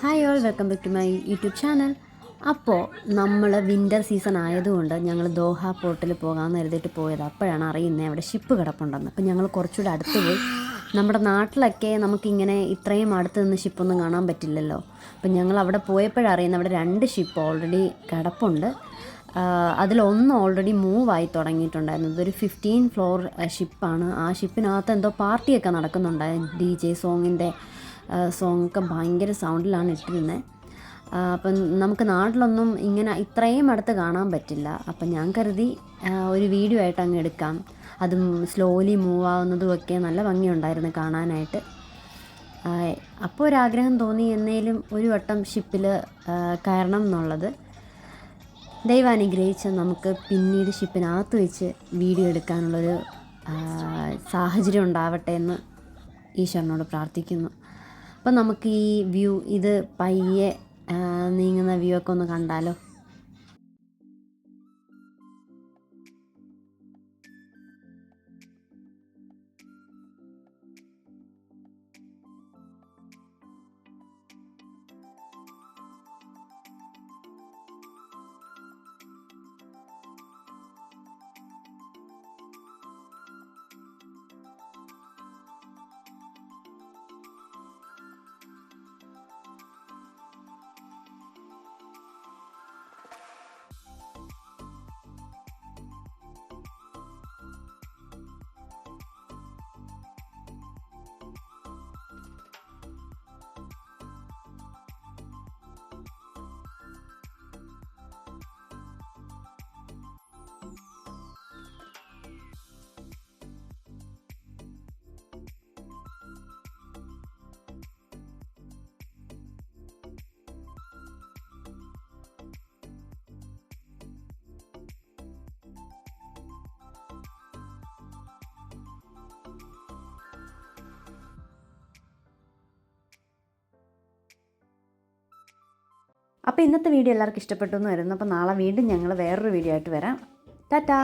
Hi all welcome back to my YouTube channel അപ്പോൾ നമ്മൾ winter season ആയതുകൊണ്ട് ഞങ്ങൾ ദോഹ പോർട്ടിൽ പോകാമെന്ന് കരുതിയിട്ട് പോയത്. അപ്പോഴാണ് അറിയുന്നത് അവിടെ ഷിപ്പ് കിടപ്പുണ്ടെന്ന്. അപ്പോൾ ഞങ്ങൾ കുറച്ചുകൂടെ അടുത്ത് പോയി. നമ്മുടെ നാട്ടിലൊക്കെ നമുക്കിങ്ങനെ ഇത്രയും അടുത്ത് നിന്ന് ഷിപ്പൊന്നും കാണാൻ പറ്റില്ലല്ലോ. അപ്പം ഞങ്ങൾ അവിടെ പോയപ്പോഴറിയുന്ന അവിടെ രണ്ട് ഷിപ്പ് ഓൾറെഡി കിടപ്പുണ്ട്. അതിലൊന്ന് ഓൾറെഡി മൂവ് ആയി തുടങ്ങിയിട്ടുണ്ടായിരുന്നു. ഇതൊരു ഫിഫ്റ്റീൻ ഫ്ലോർ ഷിപ്പാണ് ആ ഷിപ്പിനകത്ത് എന്തോ പാർട്ടിയൊക്കെ നടക്കുന്നുണ്ടായിരുന്നു. ഡി ജെ സോങ്ങിന്റെ സോങ് ഒക്കെ ഭയങ്കര സൗണ്ടിലാണ് ഇട്ടിരുന്നത് അപ്പം നമുക്ക് നാട്ടിലൊന്നും ഇങ്ങനെ ഇത്രയും അടുത്ത് കാണാൻ പറ്റില്ല. അപ്പം ഞാൻ കരുതി ഒരു വീഡിയോ ആയിട്ട് അങ്ങ് എടുക്കാം. അതും സ്ലോലി മൂവ് ആവുന്നതും ഒക്കെ നല്ല ഭംഗിയുണ്ടായിരുന്നു കാണാനായിട്ട്. അപ്പോൾ ഒരാഗ്രഹം തോന്നി എന്നേലും ഒരു വട്ടം ഷിപ്പിൽ കയറണം എന്നുള്ളത്. ദൈവം അനുഗ്രഹിച്ച് നമുക്ക് പിന്നീട് ഷിപ്പിനകത്ത് വെച്ച് വീഡിയോ എടുക്കാനുള്ളൊരു സാഹചര്യം ഉണ്ടാവട്ടെ എന്ന് ഈശ്വരനോട് പ്രാർത്ഥിക്കുന്നു. അപ്പം നമുക്ക് ഈ വ്യൂ ഇത് പയ്യെ നീങ്ങുന്ന വ്യൂ ഒക്കെ ഒന്ന് കണ്ടാലോ? അപ്പോൾ ഇന്നത്തെ വീഡിയോ എല്ലാവർക്കും ഇഷ്ടപ്പെട്ടു എന്ന് വരുന്നു അപ്പോൾ നാളെ വീണ്ടും ഞങ്ങൾ വേറൊരു വീഡിയോ ആയിട്ട് വരാം. ടാറ്റാ.